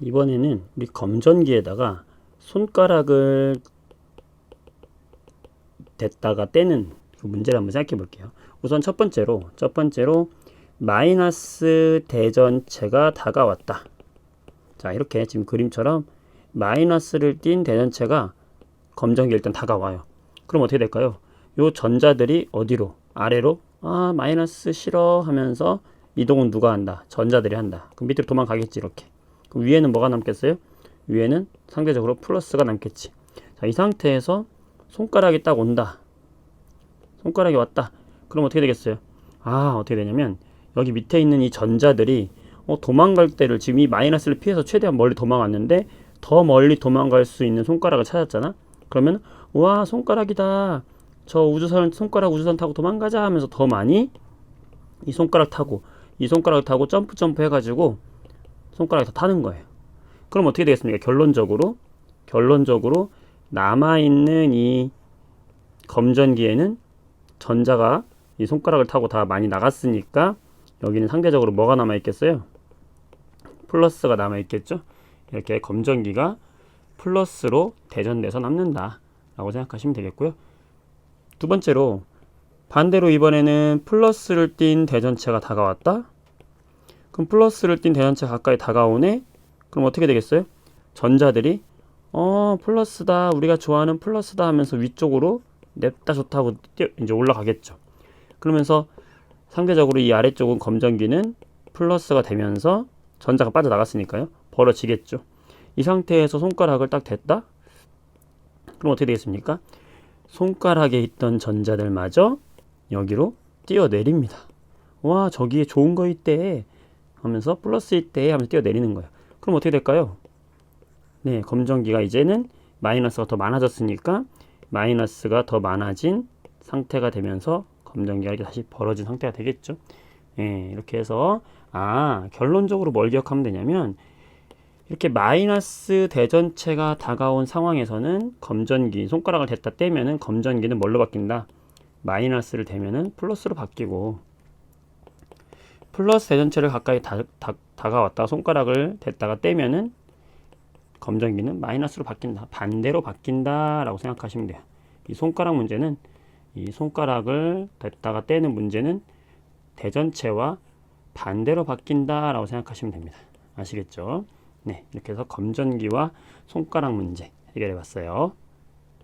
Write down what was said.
이번에는 우리 검전기에다가 손가락을 댔다가 떼는 그 문제를 한번 생각해 볼게요. 우선 첫 번째로 첫 번째로 마이너스 대전체가 다가왔다. 자 이렇게 지금 그림처럼 마이너스를 띈 대전체가 검정기 일단 다가와요. 그럼 어떻게 될까요? 요 전자들이 어디로? 아래로? 아 마이너스 싫어 하면서 이동은 누가 한다? 전자들이 한다. 그럼 밑으로 도망가겠지 이렇게. 그럼 위에는 뭐가 남겠어요? 위에는 상대적으로 플러스가 남겠지. 자, 이 상태에서 손가락이 딱 온다. 손가락이 왔다. 그럼 어떻게 되겠어요? 아, 어떻게 되냐면 여기 밑에 있는 이 전자들이 어, 도망갈 때를 지금 이 마이너스를 피해서 최대한 멀리 도망갔는데 더 멀리 도망갈 수 있는 손가락을 찾았잖아. 그러면 와 손가락이다. 저 우주선 손가락 우주선 타고 도망가자 하면서 더 많이 이 손가락 타고 이 손가락 타고 점프 점프 해가지고 손가락이 다 타는 거예요. 그럼 어떻게 되겠습니까? 결론적으로 결론적으로 남아 있는 이 검전기에는 전자가 이 손가락을 타고 다 많이 나갔으니까 여기는 상대적으로 뭐가 남아 있겠어요? 플러스가 남아 있겠죠? 이렇게 검전기가 플러스로 대전돼서 남는다. 라고 생각하시면 되겠고요. 두 번째로 반대로 이번에는 플러스를 띤 대전체가 다가왔다. 그럼 플러스를 띤 대전체 가까이 다가오네. 그럼 어떻게 되겠어요? 전자들이 어 플러스다 우리가 좋아하는 플러스다 하면서 위쪽으로 냅다 좋다고 뛰어, 이제 올라가겠죠. 그러면서 상대적으로 이 아래쪽은 검전기는 플러스가 되면서 전자가 빠져나갔으니까요. 벌어지겠죠. 이 상태에서 손가락을 딱 댔다? 그럼 어떻게 되겠습니까? 손가락에 있던 전자들마저 여기로 뛰어내립니다. 와, 저기에 좋은 거 있대. 하면서 플러스 있대 하면서 뛰어내리는 거예요. 그럼 어떻게 될까요? 네, 검정기가 이제는 마이너스가 더 많아졌으니까 마이너스가 더 많아진 상태가 되면서 검정기가 다시 벌어진 상태가 되겠죠. 예, 이렇게 해서 아, 결론적으로 뭘 기억하면 되냐면 이렇게 마이너스 대전체가 다가온 상황에서는 검전기 손가락을 댔다 떼면은 검전기는 뭘로 바뀐다? 마이너스를 대면은 플러스로 바뀌고 플러스 대전체를 가까이 다, 다, 다가왔다 손가락을 댔다가 떼면은 검정기는 마이너스로 바뀐다. 반대로 바뀐다 라고 생각하시면 돼요. 이 손가락 문제는 이 손가락을 댔다가 떼는 문제는 대전체와 반대로 바뀐다 라고 생각하시면 됩니다. 아시겠죠? 네, 이렇게 해서 검전기와 손가락 문제 해결해 봤어요.